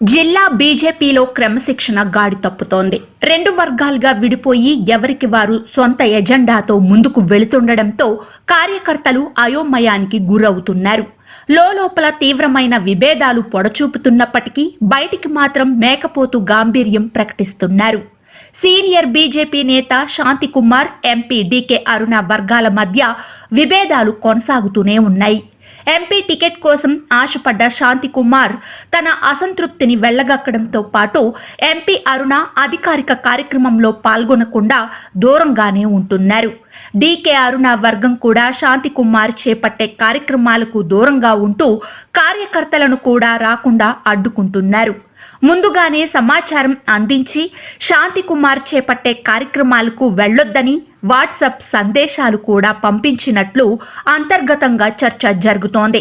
జిల్లా బీజేపీలో క్రమశిక్షణ గాడి తప్పుతోంది. రెండు వర్గాలుగా విడిపోయి ఎవరికి వారు సొంత ఎజెండాతో ముందుకు వెళుతుండటంతో కార్యకర్తలు అయోమయానికి గురవుతున్నారు. లోపల తీవ్రమైన విభేదాలు పొడచూపుతున్నప్పటికీ బయటికి మాత్రం మేకపోతు గాంభీర్యం ప్రకటిస్తున్నారు. సీనియర్ బీజేపీ నేత శాంతికుమార్ ఎంపీ డీకే అరుణ వర్గాల మధ్య విభేదాలు కొనసాగుతూనే ఉన్నాయి. ఎంపీ టికెట్ కోసం ఆశపడ్డ శాంతి కుమార్ తన అసంతృప్తిని వెళ్ళగక్కడంతో పాటు ఎంపీ అరుణ అధికారిక కార్యక్రమంలో పాల్గొనకుండా దూరంగానే ఉంటున్నారు. డీకే అరుణ వర్గం కూడా శాంతి కుమార్ చేపట్టే కార్యక్రమాలకు దూరంగా ఉంటూ కార్యకర్తలను కూడా రాకుండా అడ్డుకుంటున్నారు. ముందుగానే సమాచారం అందించి శాంతి కుమార్ చేపట్టే కార్యక్రమాలకు వెళ్ళొద్దని వాట్సాప్ సందేశాలు కూడా పంపించినట్లు అంతర్గతంగా చర్చ జరుగుతోంది.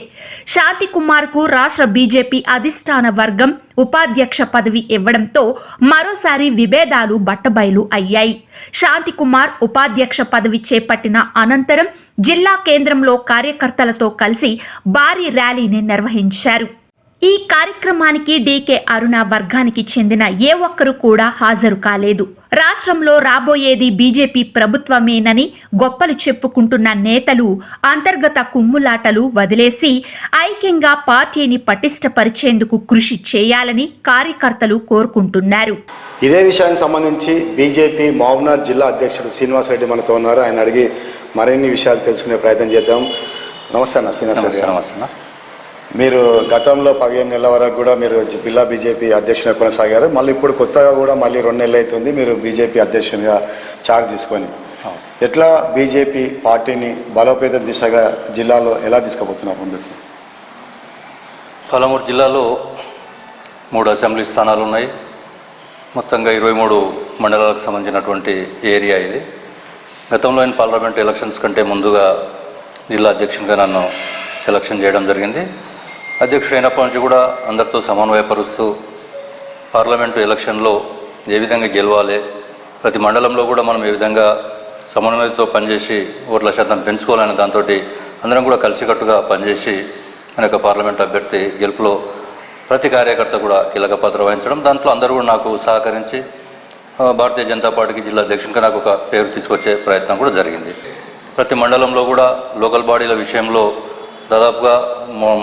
శాంతి కుమార్కు రాష్ట్ర బీజేపీ అధిష్టాన వర్గం ఉపాధ్యక్ష పదవి ఇవ్వడంతో మరోసారి విభేదాలు బట్టబయలు అయ్యాయి. శాంతి కుమార్ ఉపాధ్యక్ష పదవి చేపట్టిన అనంతరం జిల్లా కేంద్రంలో కార్యకర్తలతో కలిసి భారీ ర్యాలీని నిర్వహించారు. ఈ కార్యక్రమానికి డీకే అరుణ వర్గానికి చెందిన ఏ ఒక్కరు కూడా హాజరు కాలేదు రాష్ట్రంలో రాబోయేది బీజేపీ ప్రభుత్వమేనని గొప్పలు చెప్పుకుంటున్న నేతలు అంతర్గత కుమ్ములాటలు వదిలేసి ఐక్యంగా పార్టీని పటిష్టపరిచేందుకు కృషి చేయాలని కార్యకర్తలు కోరుకుంటున్నారు ఇదే విషయానికి సంబంధించి బీజేపీ మహబూబ్నగర్ జిల్లా అధ్యక్షుడు శ్రీనివాసరెడ్డి మనతో ఉన్నారు ఆయన అడిగి మరిన్ని విషయాలు తెలుసుకునే ప్రయత్నం చేద్దాం నమస్తే అన్న శ్రీనివాసరెడ్డి గారు. నమస్తే. మీరు గతంలో పదిహేను నెలల వరకు కూడా మీరు జిల్లా బీజేపీ అధ్యక్షునిగా కొనసాగారు. మళ్ళీ ఇప్పుడు కొత్తగా కూడా మళ్ళీ రెండు నెలలు అవుతుంది మీరు బీజేపీ అధ్యక్షునిగా చార్జ్ తీసుకొని. ఎట్లా బీజేపీ పార్టీని బలోపేతం దిశగా జిల్లాలో ఎలా తీసుకుపోతున్నారు ముందుకు? పాలమూరు జిల్లాలో మూడు అసెంబ్లీ స్థానాలు ఉన్నాయి. మొత్తంగా ఇరవై మూడు మండలాలకు సంబంధించినటువంటి ఏరియా ఇది. గతంలో పార్లమెంట్ ఎలక్షన్స్ కంటే ముందుగా జిల్లా అధ్యక్షునిగా నన్ను సెలక్షన్ చేయడం జరిగింది. అధ్యక్షుడు అయినప్పటి నుంచి కూడా అందరితో సమన్వయపరుస్తూ పార్లమెంటు ఎలక్షన్లో ఏ విధంగా గెలవాలి ప్రతి మండలంలో కూడా మనం ఏ విధంగా సమన్వయంతో పనిచేసి ఓట్ల శాతం పెంచుకోవాలనే దాంతో అందరం కూడా కలిసికట్టుగా పనిచేసి మన యొక్క పార్లమెంట్ అభ్యర్థి గెలుపులో ప్రతి కార్యకర్త కూడా కీలక పాత్ర వహించడం. దాంట్లో అందరూ కూడా నాకు సహకరించి భారతీయ జనతా పార్టీకి జిల్లా అధ్యక్షునిగా నాకు ఒక పేరు తీసుకొచ్చే ప్రయత్నం కూడా జరిగింది. ప్రతి మండలంలో కూడా లోకల్ బాడీల విషయంలో దాదాపుగా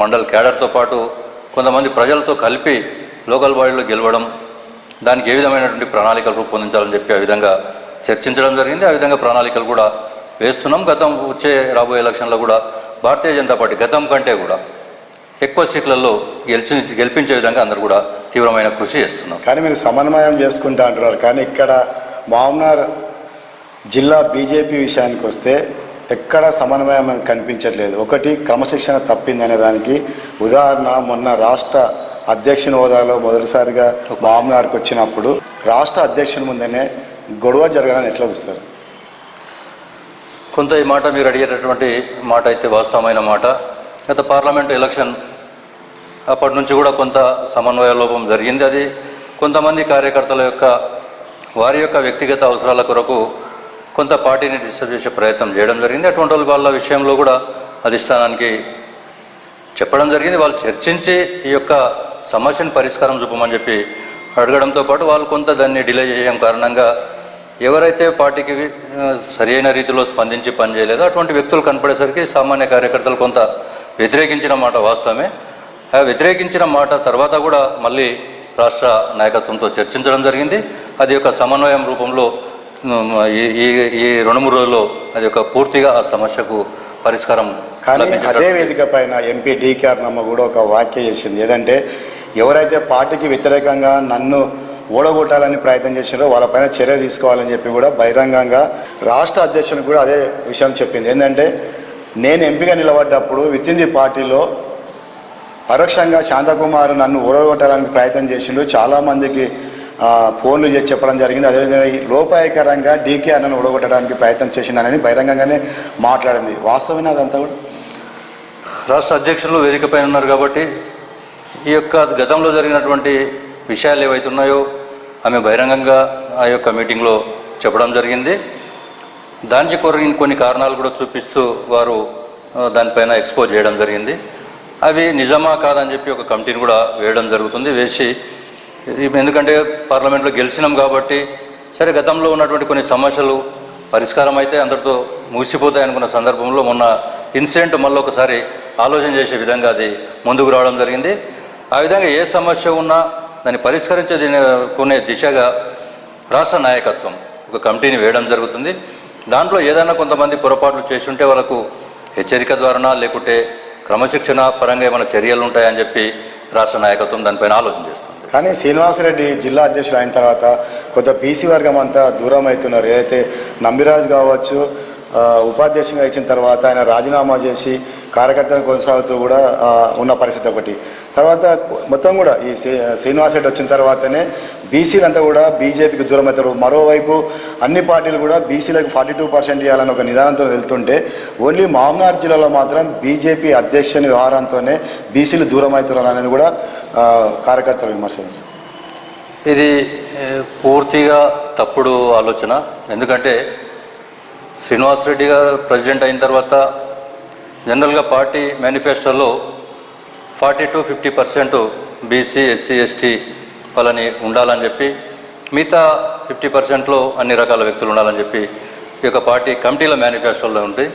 మండల్ క్యాడర్తో పాటు కొంతమంది ప్రజలతో కలిపి లోకల్ బాడీలో గెలవడం దానికి ఏ విధమైనటువంటి ప్రణాళికలు రూపొందించాలని చెప్పి ఆ విధంగా చర్చించడం జరిగింది. ఆ విధంగా ప్రణాళికలు కూడా వేస్తున్నాం. గతం వచ్చే రాబోయే ఎలక్షన్లో కూడా భారతీయ జనతా పార్టీ గతం కంటే కూడా ఎక్కువ సీట్లలో గెలిచి గెలిపించే విధంగా అందరూ కూడా తీవ్రమైన కృషి చేస్తున్నాం కానీ మీరు సమన్వయం చేసుకుంటా అంటున్నారు. కానీ ఇక్కడ మామ్నార్ జిల్లా బీజేపీ విషయానికి వస్తే ఎక్కడ సమన్వయం కనిపించట్లేదు. ఒకటి క్రమశిక్షణ తప్పిందనే దానికి ఉదాహరణ మొన్న రాష్ట్ర అధ్యక్షుని హోదాలో మొదటిసారిగా మామూనార్కి వచ్చినప్పుడు రాష్ట్ర అధ్యక్షుని ముందనే గొడవ జరగాలని ఎట్లా చూస్తారు? కొంత ఈ మాట మీరు అడిగేటటువంటి మాట అయితే వాస్తవమైన మాట. గత పార్లమెంట్ ఎలక్షన్ అప్పటి నుంచి కూడా కొంత సమన్వయ లోపం జరిగింది. అది కొంతమంది కార్యకర్తల యొక్క వారి యొక్క వ్యక్తిగత అవసరాల కొరకు కొంత పార్టీని డిస్టర్బ్ చేసే ప్రయత్నం చేయడం జరిగింది. అటువంటి వాళ్ళ- వాళ్ళ విషయంలో కూడా అధిష్టానానికి చెప్పడం జరిగింది. వాళ్ళు చర్చించి ఈ యొక్క సమస్యను పరిష్కారం చూపమని చెప్పి అడగడంతో పాటు వాళ్ళు కొంత దాన్ని డిలే చేయడం కారణంగా ఎవరైతే పార్టీకి సరి అయిన రీతిలో స్పందించి పనిచేయలేదో అటువంటి వ్యక్తులు కనపడేసరికి సామాన్య కార్యకర్తలు కొంత వ్యతిరేకించిన మాట వాస్తవమే. ఆ వ్యతిరేకించిన మాట తర్వాత కూడా మళ్ళీ రాష్ట్ర నాయకత్వంతో చర్చించడం జరిగింది. అది ఒక సమన్వయం రూపంలో ఈ ఈ- ఈ రెండు మూడు రోజుల్లో అది ఒక పూర్తిగా ఆ సమస్యకు పరిష్కారం కానీ అదే వేదిక పైన ఎంపీ డీకేఆర్ నమ్మ కూడా ఒక వ్యాఖ్య చేసింది. ఏదంటే ఎవరైతే పార్టీకి వ్యతిరేకంగా నన్ను ఓడగొట్టాలని ప్రయత్నం చేసినారో వాళ్ళపైన చర్య తీసుకోవాలని చెప్పి కూడా బహిరంగంగా రాష్ట్ర అధ్యక్షునికి కూడా అదే విషయం చెప్పింది. ఏంటంటే నేను ఎంపీగా నిలబడ్డప్పుడు విత్ ఇన్ ది పార్టీలో పరోక్షంగా శాంతకుమార్ నన్ను ఓడగొట్టడానికి ప్రయత్నం చేసిండు. చాలామందికి ఫోన్లు చేసి చెప్పడం జరిగింది. అదేవిధంగా ఈ లోపాయకరంగా డీకే అన్నను ఓడగొట్టడానికి ప్రయత్నం చేసిండని బహిరంగంగానే మాట్లాడింది. వాస్తవమైన అదంతా కూడా? రాష్ట్ర అధ్యక్షులు వేదికపై ఉన్నారు కాబట్టి ఈ యొక్క గతంలో జరిగినటువంటి విషయాలు ఏవైతే ఉన్నాయో ఆమె బహిరంగంగా ఆ యొక్క మీటింగ్లో చెప్పడం జరిగింది. దానికి కొరిగిన కొన్ని కారణాలు కూడా చూపిస్తూ వారు దానిపైన ఎక్స్పోజ్ చేయడం జరిగింది. అవి నిజమా కాదని చెప్పి ఒక కమిటీని కూడా వేయడం జరుగుతుంది. వేసి ఎందుకంటే పార్లమెంట్లో గెలిచినాం కాబట్టి సరే గతంలో ఉన్నటువంటి కొన్ని సమస్యలు పరిష్కారం అయితే అందరితో ముగిసిపోతాయి అనుకున్న సందర్భంలో మొన్న ఇన్సిడెంట్ మళ్ళీ ఒకసారి ఆలోచన చేసే విధంగా అది ముందుకు రావడం జరిగింది. ఆ విధంగా ఏ సమస్య ఉన్నా దాన్ని పరిష్కరించే కొనే దిశగా రాష్ట్ర నాయకత్వం ఒక కమిటీని వేయడం జరుగుతుంది. దాంట్లో ఏదైనా కొంతమంది పొరపాట్లు చేసి ఉంటే వాళ్ళకు హెచ్చరిక ద్వారానా లేకుంటే క్రమశిక్షణ పరంగా ఏమైనా చర్యలు ఉంటాయని చెప్పి రాష్ట్ర నాయకత్వం దానిపైన ఆలోచన చేస్తుంది. కానీ శ్రీనివాసరెడ్డి జిల్లా అధ్యక్షుడు అయిన తర్వాత కొంత బీసీ వర్గం అంతా దూరం అవుతున్నారు. ఏదైతే నంబిరాజు కావచ్చు ఆ, ఇచ్చిన తర్వాత ఆయన రాజీనామా చేసి కార్యకర్తను కొనసాగుతూ కూడా ఉన్న పరిస్థితి ఒకటి. తర్వాత మొత్తం కూడా ఈ శ్రీ- శ్రీనివాసరెడ్డి వచ్చిన తర్వాతనే బీసీలంతా కూడా బీజేపీకి దూరం అవుతారు. మరోవైపు అన్ని పార్టీలు కూడా బీసీలకు ఫార్టీ టూ పర్సెంట్ ఇవ్వాలని ఒక నిదానంతో వెళ్తుంటే ఓన్లీ మామనార్ జిల్లాలో మాత్రం బీజేపీ అధ్యక్షుని వ్యవహారంతోనే బీసీలు దూరం అవుతున్నారు అనేది కూడా కార్యకర్తల విమర్శలు. ఇది పూర్తిగా తప్పుడు ఆలోచన. ఎందుకంటే శ్రీనివాసరెడ్డి గారు ప్రెసిడెంట్ అయిన తర్వాత జనరల్గా పార్టీ మేనిఫెస్టోలో forty to fifty percent BC SC ST వాళ్ళని ఉండాలని చెప్పి మిగతా ఫిఫ్టీ పర్సెంట్లో అన్ని రకాల వ్యక్తులు ఉండాలని చెప్పి ఈ యొక్క పార్టీ కమిటీల మేనిఫెస్టోలో ఉంది.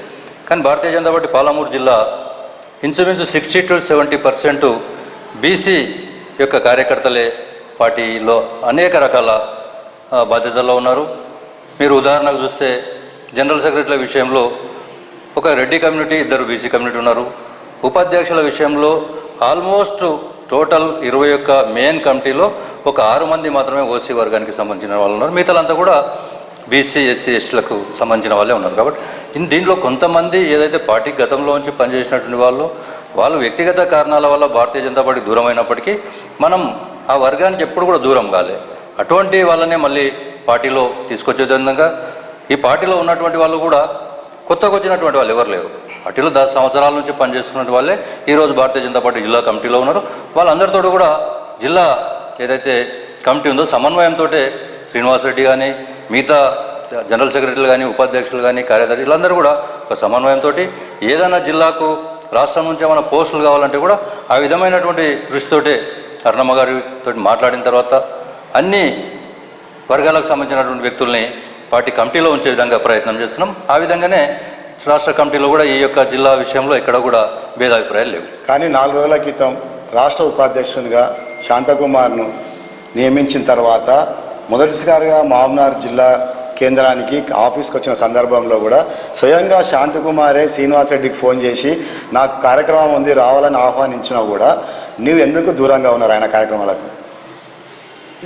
కానీ భారతీయ జనతా పార్టీ పాలమూరు జిల్లా ఇంచుమించు sixty to seventy percent BC యొక్క కార్యకర్తలే పార్టీలో అనేక రకాల బాధ్యతల్లో ఉన్నారు. మీరు ఉదాహరణకు చూస్తే జనరల్ సెక్రటరీల విషయంలో ఒక రెడ్డి కమ్యూనిటీ ఇద్దరు బీసీ కమ్యూనిటీ ఉన్నారు. ఉపాధ్యక్షుల విషయంలో ఆల్మోస్ట్ టోటల్ ఇరవై ఒక్క మెయిన్ కమిటీలో ఒక ఆరు మంది మాత్రమే ఓసీ వర్గానికి సంబంధించిన వాళ్ళు ఉన్నారు. మిగతాలంతా కూడా బీసీ ఎస్సీ ఎస్టీలకు సంబంధించిన వాళ్ళే ఉన్నారు. కాబట్టి దీంట్లో కొంతమంది ఏదైతే పార్టీ గతంలో నుంచి పనిచేసినటువంటి వాళ్ళు వాళ్ళు వ్యక్తిగత కారణాల వల్ల భారతీయ జనతా పార్టీ దూరం అయినప్పటికీ మనం ఆ వర్గానికి ఎప్పుడు కూడా దూరం కాలే. అటువంటి వాళ్ళనే మళ్ళీ పార్టీలో తీసుకొచ్చే విధంగా ఈ పార్టీలో ఉన్నటువంటి వాళ్ళు కూడా కొత్తగా వచ్చినటువంటి వాళ్ళు ఎవరు లేరు. పార్టీలో దశ సంవత్సరాల నుంచి పనిచేస్తున్న వాళ్ళే. ఈరోజు భారతీయ జనతా పార్టీ జిల్లా కమిటీలో ఉన్నారు. వాళ్ళందరితో కూడా జిల్లా ఏదైతే కమిటీ ఉందో సమన్వయంతో శ్రీనివాసరెడ్డి కానీ మిగతా జనరల్ సెక్రటరీలు కానీ ఉపాధ్యక్షులు కానీ కార్యదర్శి వీళ్ళందరూ కూడా ఒక సమన్వయంతో ఏదైనా జిల్లాకు రాష్ట్రం నుంచి ఏమైనా పోస్టులు కావాలంటే కూడా ఆ విధమైనటువంటి దృష్టితోటే అరుణమ్మ గారితో మాట్లాడిన తర్వాత అన్ని వర్గాలకు సంబంధించినటువంటి వ్యక్తుల్ని పార్టీ కమిటీలో ఉంచే విధంగా ప్రయత్నం చేస్తున్నాం. ఆ విధంగానే రాష్ట్ర కమిటీలో కూడా ఈ యొక్క జిల్లా విషయంలో ఇక్కడ కూడా భేదాభిప్రాయాలు లేవు. కానీ నాలుగు రోజుల క్రితం రాష్ట్ర ఉపాధ్యక్షునిగా శాంతకుమార్ను నియమించిన తర్వాత మొదటిసారిగా మామ్నార్ జిల్లా కేంద్రానికి ఆఫీస్కి వచ్చిన సందర్భంలో కూడా స్వయంగా శాంతకుమారే శ్రీనివాసరెడ్డికి ఫోన్ చేసి నాకు కార్యక్రమం ఉంది రావాలని ఆహ్వానించినా కూడా నీవు ఎందుకు దూరంగా ఉన్నారు ఆయన కార్యక్రమాలకు?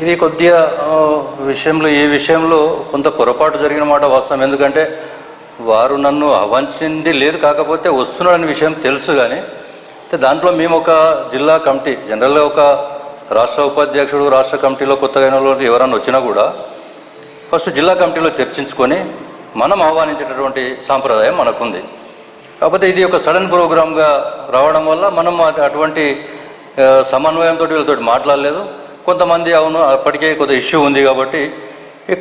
ఇది కొద్దిగా విషయంలో ఈ విషయంలో కొంత పొరపాటు జరిగిన మాట వాస్తవం. ఎందుకంటే వారు నన్ను అవంచింది లేదు కాకపోతే వస్తున్నాడనే విషయం తెలుసు కానీ దాంట్లో మేము ఒక జిల్లా కమిటీ జనరల్గా ఒక రాష్ట్ర ఉపాధ్యక్షుడు రాష్ట్ర కమిటీలో కొత్తగా ఎవరైనా ఎవరన్నా వచ్చినా కూడా ఫస్ట్ జిల్లా కమిటీలో చర్చించుకొని మనం ఆహ్వానించేటటువంటి సాంప్రదాయం మనకుంది. కాకపోతే ఇది ఒక సడన్ ప్రోగ్రామ్గా రావడం వల్ల మనం అటువంటి సమన్వయంతో వీళ్ళతో మాట్లాడలేదు. కొంతమంది అవును అప్పటికే కొంత ఇష్యూ ఉంది కాబట్టి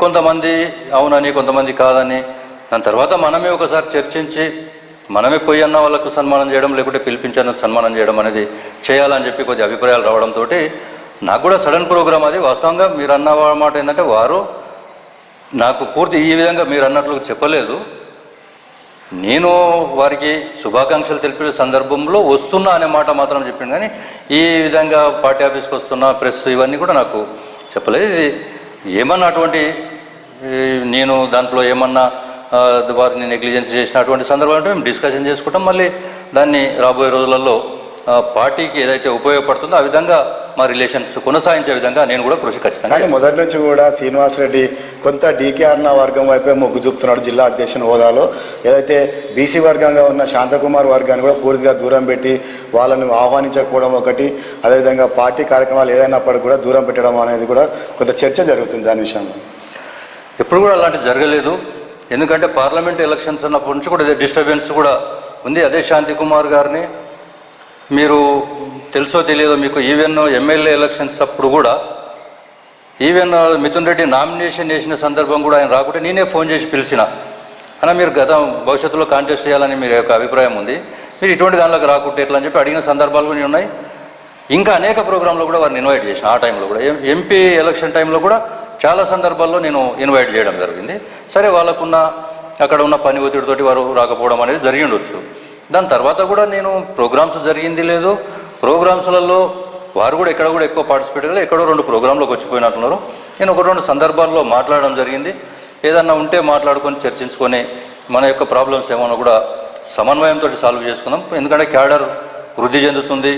కొంతమంది అవునని కొంతమంది కాదని దాని తర్వాత మనమే ఒకసారి చర్చించి మనమే పోయి అన్న వాళ్ళకు సన్మానం చేయడం లేకుంటే పిలిపించాను సన్మానం చేయడం అనేది చేయాలని చెప్పి కొద్ది అభిప్రాయాలు రావడంతో నాకు కూడా సడన్ ప్రోగ్రామ్ అది వాస్తవంగా మీరు అన్న మాట ఏంటంటే వారు నాకు పూర్తి ఈ విధంగా మీరు అన్నట్లు చెప్పలేదు. నేను వారికి శుభాకాంక్షలు తెలిపిన సందర్భంలో వస్తున్నా అనే మాట మాత్రం చెప్పింది కానీ ఈ విధంగా పార్టీ ఆఫీస్కి వస్తున్నా ప్రెస్ ఇవన్నీ కూడా నాకు చెప్పలేదు. ఇది ఏమన్నా అటువంటి నేను దాంట్లో ఏమన్నా వారిని నెగ్లిజెన్స్ చేసినటువంటి సందర్భాలు అంటే మేము డిస్కషన్ చేసుకుంటాం. మళ్ళీ దాన్ని రాబోయే రోజులలో పార్టీకి ఏదైతే ఉపయోగపడుతుందో ఆ విధంగా మా రిలేషన్స్ కొనసాగించే విధంగా నేను కూడా కృషి ఖచ్చితంగా కానీ. మొదటి నుంచి కూడా శ్రీనివాసరెడ్డి కొంత డీకేఆర్న వర్గం వైపే మొగ్గు చూపుతున్నాడు జిల్లా అధ్యక్షుని హోదాలో. ఏదైతే బీసీ వర్గంగా ఉన్న శాంతకుమార్ వర్గాన్ని కూడా పూర్తిగా దూరం పెట్టి వాళ్ళని ఆహ్వానించకపోవడం ఒకటి అదేవిధంగా పార్టీ కార్యక్రమాలు ఏదైనప్పటికీ కూడా దూరం పెట్టడం అనేది కూడా కొంత చర్చ జరుగుతుంది దాని విషయంలో. ఎప్పుడు కూడా అలాంటివి జరగలేదు. ఎందుకంటే పార్లమెంట్ ఎలక్షన్స్ అన్నప్పటి నుంచి కూడా డిస్టర్బెన్స్ కూడా ఉంది. అదే శాంతి కుమార్ గారిని మీరు తెలుసో తెలియదో మీకు ఈవెన్ ఎమ్మెల్యే ఎలక్షన్స్ అప్పుడు కూడా ఈవెన్ మిథున్ రెడ్డి నామినేషన్ చేసిన సందర్భం కూడా ఆయన రాకుంటే నేనే ఫోన్ చేసి పిలిచిన. అన్న మీరు గత భవిష్యత్తులో కాంటెస్ట్ చేయాలని మీరు యొక్క అభిప్రాయం ఉంది. మీరు ఇటువంటి దానిలోకి రాకుంటే ఎట్లా అని చెప్పి అడిగిన సందర్భాలు కూడా ఉన్నాయి. ఇంకా అనేక ప్రోగ్రాంలో కూడా వారిని ఇన్వైట్ చేసిన ఆ టైంలో కూడా. ఎంపీ ఎలక్షన్ టైంలో కూడా చాలా సందర్భాల్లో నేను ఇన్వైట్ చేయడం జరిగింది. సరే వాళ్ళకున్న అక్కడ ఉన్న పని ఒత్తిడితోటి వారు రాకపోవడం అనేది జరిగి ఉండొచ్చు. దాని తర్వాత కూడా నేను ప్రోగ్రామ్స్ జరిగింది లేదు. ప్రోగ్రామ్స్లలో వారు కూడా ఎక్కడ కూడా ఎక్కువ పార్టిసిపేట్ కాలేదు. ఎక్కడో రెండు ప్రోగ్రాంలోకి వచ్చిపోయినట్టున్నారు. నేను ఒక రెండు సందర్భాల్లో మాట్లాడడం జరిగింది. ఏదన్నా ఉంటే మాట్లాడుకొని చర్చించుకొని మన యొక్క ప్రాబ్లమ్స్ ఏమన్నా కూడా సమన్వయంతో సాల్వ్ చేసుకుందాం ఎందుకంటే క్యాడర్ వృద్ధి చెందుతుంది.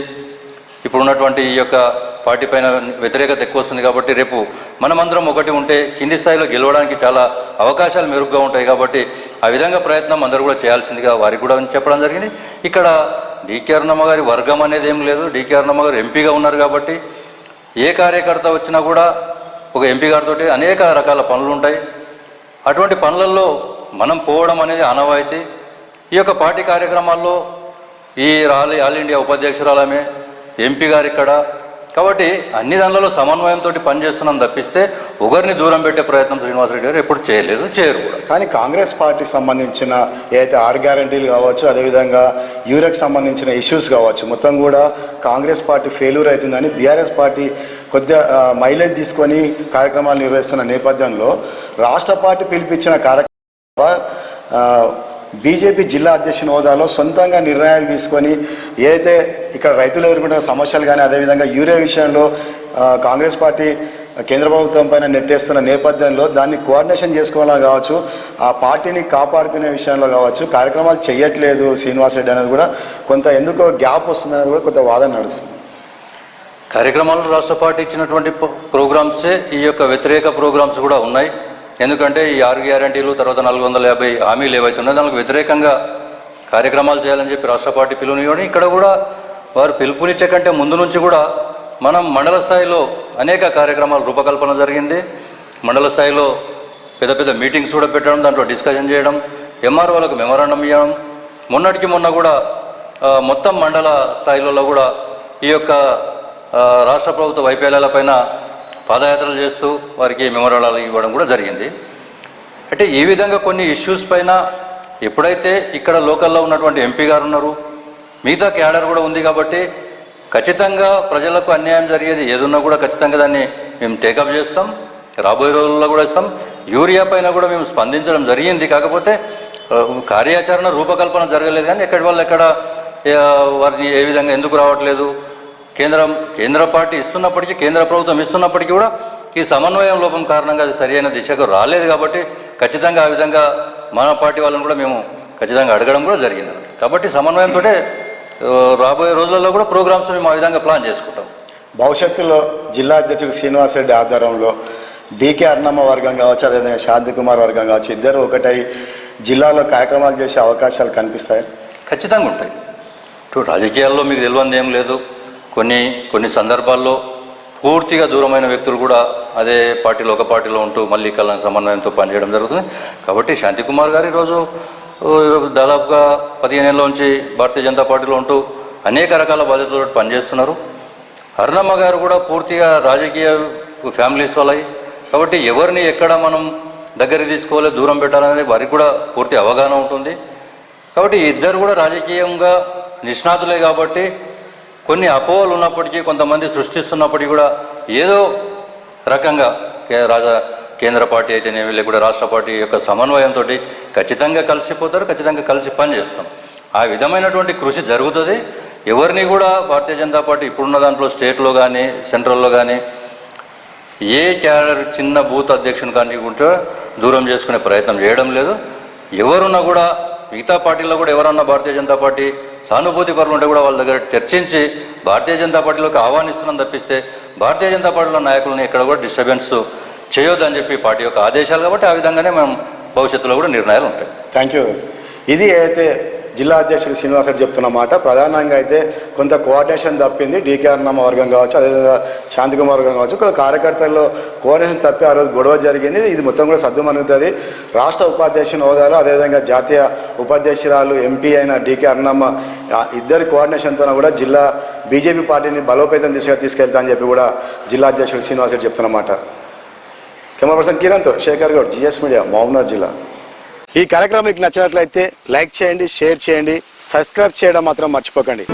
ఇప్పుడున్నటువంటి ఈ యొక్క పార్టీ పైన వ్యతిరేకత ఎక్కువ వస్తుంది కాబట్టి రేపు మనమందరం ఒకటి ఉంటే కింది స్థాయిలో గెలవడానికి చాలా అవకాశాలు మెరుగ్గా ఉంటాయి కాబట్టి ఆ విధంగా ప్రయత్నం అందరూ కూడా చేయాల్సిందిగా వారికి కూడా చెప్పడం జరిగింది. ఇక్కడ డికే అరుణమ్మ గారి వర్గం అనేది ఏం లేదు. డికే అరుణమ్మ గారు ఎంపీగా ఉన్నారు కాబట్టి ఏ కార్యకర్త వచ్చినా కూడా ఒక ఎంపీ గారితో అనేక రకాల పనులు ఉంటాయి. అటువంటి పనులలో మనం పోవడం అనేది ఆనవాయితీ. ఈ యొక్క పార్టీ కార్యక్రమాల్లో ఈ రాలి ఆల్ ఇండియా ఉపాధ్యక్షురాలమే ఎంపీ గారు ఇక్కడ కాబట్టి అన్ని దానిలలో సమన్వయంతో పనిచేస్తున్నాం తప్పిస్తే ఒకరిని దూరం పెట్టే ప్రయత్నం శ్రీనివాసరెడ్డి గారు ఎప్పుడు చేయలేదు చేయరు కూడా. కానీ కాంగ్రెస్ పార్టీకి సంబంధించిన ఏదైతే ఆర్ గ్యారంటీలు కావచ్చు అదేవిధంగా యూరక్ సంబంధించిన ఇష్యూస్ కావచ్చు మొత్తం కూడా కాంగ్రెస్ పార్టీ ఫెయిల్యూర్ అవుతుందని బీఆర్ఎస్ పార్టీ కొద్దిగా మైలేజ్ తీసుకొని కార్యక్రమాలు నిర్వహిస్తున్న నేపథ్యంలో రాష్ట్ర పార్టీ పిలిపించిన కార్యక్రమం బీజేపీ జిల్లా అధ్యక్షుని హోదాలో సొంతంగా నిర్ణయాలు తీసుకొని ఏదైతే ఇక్కడ రైతులు ఎదుర్కొంటున్న సమస్యలు కానీ అదేవిధంగా యూరియా విషయంలో కాంగ్రెస్ పార్టీ కేంద్ర ప్రభుత్వం పైన నెట్టేస్తున్న నేపథ్యంలో దాన్ని కోఆర్డినేషన్ చేసుకోవాలని కావచ్చు ఆ పార్టీని కాపాడుకునే విషయంలో కావచ్చు కార్యక్రమాలు చేయట్లేదు శ్రీనివాసరెడ్డి అనేది కూడా కొంత ఎందుకో గ్యాప్ వస్తుంది అనేది కూడా కొంత వాదన నడుస్తుంది. కార్యక్రమాలు రాష్ట్ర పార్టీ ఇచ్చినటువంటి ప్రోగ్రామ్సే ఈ యొక్క వ్యతిరేక ప్రోగ్రామ్స్ కూడా ఉన్నాయి. ఎందుకంటే ఈ ఆరు గ్యారంటీలు తర్వాత నాలుగు వందల యాభై హామీలు ఏవైతే ఉన్నాయో దానికి వ్యతిరేకంగా కార్యక్రమాలు చేయాలని చెప్పి రాష్ట్ర పార్టీ పిలుపునివ్వడం ఇక్కడ కూడా వారు పిలుపునిచ్చే కంటే ముందు నుంచి కూడా మనం మండల స్థాయిలో అనేక కార్యక్రమాల రూపకల్పన జరిగింది. మండల స్థాయిలో పెద్ద పెద్ద మీటింగ్స్ కూడా పెట్టడం దాంట్లో డిస్కషన్ చేయడం ఎంఆర్ఓలకు మెమరాండం ఇవ్వడం. మొన్నటికి మొన్న కూడా మొత్తం మండల స్థాయిలలో కూడా ఈ యొక్క రాష్ట్ర ప్రభుత్వ వైఫల్యాలపైన పాదయాత్రలు చేస్తూ వారికి మెమోరాలు ఇవ్వడం కూడా జరిగింది. అంటే ఈ విధంగా కొన్ని ఇష్యూస్ పైన ఎప్పుడైతే ఇక్కడ లోకల్లో ఉన్నటువంటి ఎంపీ గారు ఉన్నారు మిగతా క్యాడర్ కూడా ఉంది కాబట్టి ఖచ్చితంగా ప్రజలకు అన్యాయం జరిగేది ఏదున్నా కూడా ఖచ్చితంగా దాన్ని మేము టేకప్ చేస్తాం రాబోయే రోజుల్లో కూడా ఇస్తాం యూరియా పైన కూడా మేము స్పందించడం జరిగింది. కాకపోతే కార్యాచరణ రూపకల్పన జరగలేదు కానీ ఎక్కడి వాళ్ళు ఎక్కడ వారిని ఏ విధంగా ఎందుకు రావట్లేదు కేంద్రం కేంద్ర పార్టీ ఇస్తున్నప్పటికీ కేంద్ర ప్రభుత్వం ఇస్తున్నప్పటికీ కూడా ఈ సమన్వయం లోపం కారణంగా అది సరైన దిశకు రాలేదు కాబట్టి ఖచ్చితంగా ఆ విధంగా మన పార్టీ వాళ్ళని కూడా మేము ఖచ్చితంగా అడగడం కూడా జరిగింది. కాబట్టి సమన్వయంతో రాబోయే రోజులలో కూడా ప్రోగ్రామ్స్ మేము ఆ విధంగా ప్లాన్ చేసుకుంటాం. భవిష్యత్తులో జిల్లా అధ్యక్షుడు శ్రీనివాసరెడ్డి ఆధ్వర్యంలో డీకే అన్నమ్మ వర్గం కావచ్చు అదేవిధంగా శాంతి కుమార్ వర్గం కావచ్చు ఇద్దరు ఒకటై జిల్లాలో కార్యక్రమాలు చేసే అవకాశాలు కనిపిస్తాయి? ఖచ్చితంగా ఉంటాయి. ఇప్పుడు రాజకీయాల్లో మీకు తెలియంది ఏం లేదు. కొన్ని కొన్ని సందర్భాల్లో పూర్తిగా దూరమైన వ్యక్తులు కూడా అదే పార్టీలో ఒక పార్టీలో ఉంటూ మళ్ళీ కళ్ళ సమన్వయంతో పనిచేయడం జరుగుతుంది. కాబట్టి శాంతికుమార్ గారు ఈరోజు దాదాపుగా పదిహేను ఏళ్ళ నుంచి భారతీయ జనతా పార్టీలో ఉంటూ అనేక రకాల బాధ్యతలతో పనిచేస్తున్నారు. అరుణమ్మ గారు కూడా పూర్తిగా రాజకీయ ఫ్యామిలీస్ వాళ్ళయి. కాబట్టి ఎవరిని ఎక్కడ మనం దగ్గరికి తీసుకోవాలి దూరం పెట్టాలనేది వారికి కూడా పూర్తి అవగాహన ఉంటుంది. కాబట్టి ఇద్దరు కూడా రాజకీయంగా నిష్ణాతులే కాబట్టి కొన్ని అపోహలు ఉన్నప్పటికీ కొంతమంది సృష్టిస్తున్నప్పటికీ కూడా ఏదో రకంగా రాజా కేంద్ర పార్టీ అయితేనేమి లేకుండా రాష్ట్ర పార్టీ యొక్క సమన్వయంతో ఖచ్చితంగా కలిసిపోతారు ఖచ్చితంగా కలిసి పనిచేస్తాం ఆ విధమైనటువంటి కృషి జరుగుతుంది. ఎవరిని కూడా భారతీయ జనతా పార్టీ ఇప్పుడున్న దాంట్లో స్టేట్లో కానీ సెంట్రల్లో కానీ ఏ క్యాడర్ చిన్న బూత్ అధ్యక్షుని కానీ ఉంటే దూరం చేసుకునే ప్రయత్నం చేయడం లేదు. ఎవరున్నా కూడా మిగతా పార్టీలో కూడా ఎవరన్నా భారతీయ జనతా పార్టీ సానుభూతి పరులు ఉంటే కూడా వాళ్ళ దగ్గర చర్చించి భారతీయ జనతా పార్టీలోకి ఆహ్వానిస్తున్నాం తప్పిస్తే భారతీయ జనతా పార్టీలో నాయకులను ఎక్కడ కూడా డిస్టర్బెన్స్ చేయొద్దని చెప్పి పార్టీ యొక్క ఆదేశాలు కాబట్టి ఆ విధంగానే మనం భవిష్యత్తులో కూడా నిర్ణయాలు ఉంటాయి. థ్యాంక్ యూ ఇది అయితే జిల్లా అధ్యక్షుడు శ్రీనివాసరెడ్డి చెప్తున్న మాట. ప్రధానంగా అయితే కొంత కోఆర్డినేషన్ తప్పింది డీకే అన్నమ్మ వర్గం కావచ్చు అదేవిధంగా శాంతికుమార్ వర్గం కావచ్చు. కొంత కార్యకర్తల్లో కోఆర్డినేషన్ తప్పి ఆ రోజు గొడవ జరిగింది. ఇది మొత్తం కూడా సర్దుమనుగుతుంది రాష్ట్ర ఉపాధ్యక్షుని హోదాలో అదేవిధంగా జాతీయ ఉపాధ్యక్షురాలు ఎంపీ అయిన డీకే అన్నమ్మ ఇద్దరు ఇద్దరి కోఆర్డినేషన్తో కూడా జిల్లా బీజేపీ పార్టీని బలోపేతం దిశగా తీసుకెళ్తా అని చెప్పి కూడా జిల్లా అధ్యక్షుడు శ్రీనివాసరెడ్డి చెప్తున్నమాట కెమెరా పర్సన్ కిరణ్తో శేఖర్ గౌడ్ జిఎస్ మీడియా మహబూబ్నగర్ జిల్లా. ఈ కార్యక్రమం మీకు నచ్చినట్లయితే లైక్ చేయండి షేర్ చేయండి సబ్స్క్రైబ్ చేయడం మాత్రం మర్చిపోకండి.